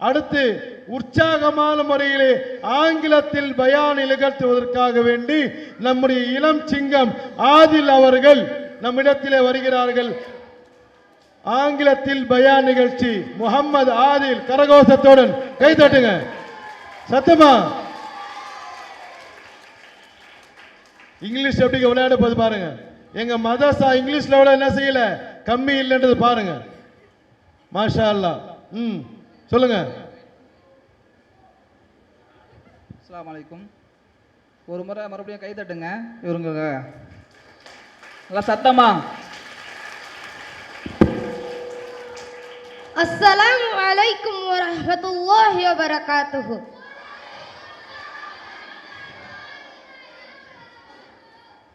அடுத்து உற்சாகமான முறையிலே ஆங்கிலத்தில் பயான் நிகழ்த்துவதற்காக வேண்டி நம்முடைய இளம் சிங்கம் ஆதில் அவர்கள் நம்மிடத்திலே வருகிறார்கள். ஆங்கிலத்தில் பயான் நிகழ்ச்சி முகம்மது ஆதில் கரகோஷத்துடன் கை தட்டுங்க. சத்தமா? இங்கிலீஷ் எப்படி விளையாட போது பாருங்க. எங்க மதர்சா இங்கிலீஷ்ல விட என்ன செய்யல? கம்மி இல்லைன்றது பாருங்க. மாஷா அல்லா ம். சொல்லுங்க அஸ்ஸலாமு அலைக்கும் ஒரு முறை மறுபடியும் கை தட்டுங்க இவருங்க நல்லா சத்தமா السلام عليكم ورحمة الله وبركاته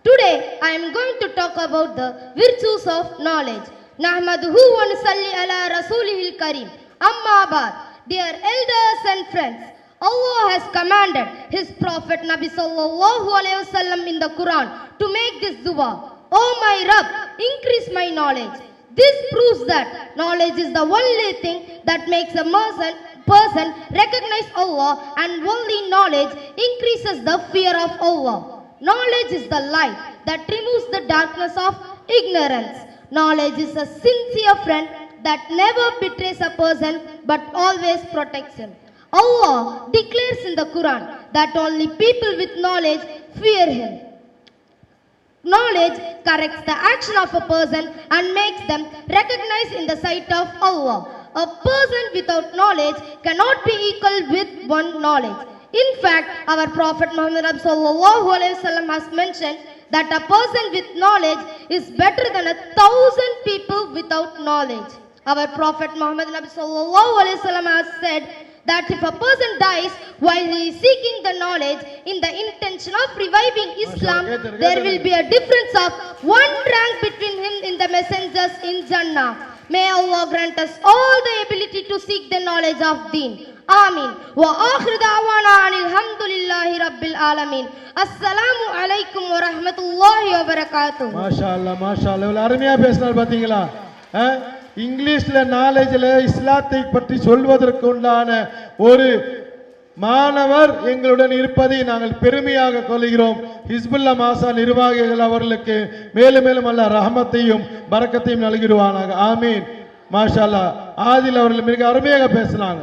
Today I am going to talk about the virtues of knowledge. نحمده ونصلي على رسوله الكريم Ammabad. Dear elders and friends, Allah has commanded His Prophet Nabi Sallallahu Alaihi Wasallam in the Quran to make this dua. O oh my Rabb, increase my knowledge. This proves that knowledge is the only thing that makes a person, person recognize Allah and only knowledge increases the fear of Allah. Knowledge is the light that removes the darkness of ignorance. Knowledge is a sincere friend that never betrays a person but always protects him. Allah declares in the Quran that only people with knowledge fear him. Knowledge corrects the action of a person and makes them recognized in the sight of Allah. A person without knowledge cannot be equal with one knowledge. In fact, our Prophet Muhammad has mentioned that a person with knowledge is better than a thousand people without knowledge. Our Prophet Muhammad Nabi sallallahu alayhi wasallam has said that if a person dies while he is seeking the knowledge in the intention of reviving Islam, there will be a difference of one rank between him and the messengers in Jannah. May Allah grant us all the ability to seek the knowledge of Deen. آمين وآخر دعوانا عن الحمد لله رب العالمين السلام عليكم ورحمة الله MashaAllah, MashaAllah. شاء army ما شاء الله والأرمية بيسنا البتنجلا ها இங்கிலீஷில் நாலேஜில் இஸ்லாத்தை பற்றி சொல்வதற்கு உண்டான ஒரு மாணவர் எங்களுடன் இருப்பதை நாங்கள் பெருமையாக கொள்கிறோம். ஹிஸ்புல்லா மாசா நிர்வாகிகள் அவர்களுக்கு மேலும் மேலும் அல்ல ரஹமத்தையும் பறக்கத்தையும் நல்கிடுவானாக. ஆமீன். மாஷாலா ஆதில் அவர்கள் மிக அருமையாக பேசினாங்க.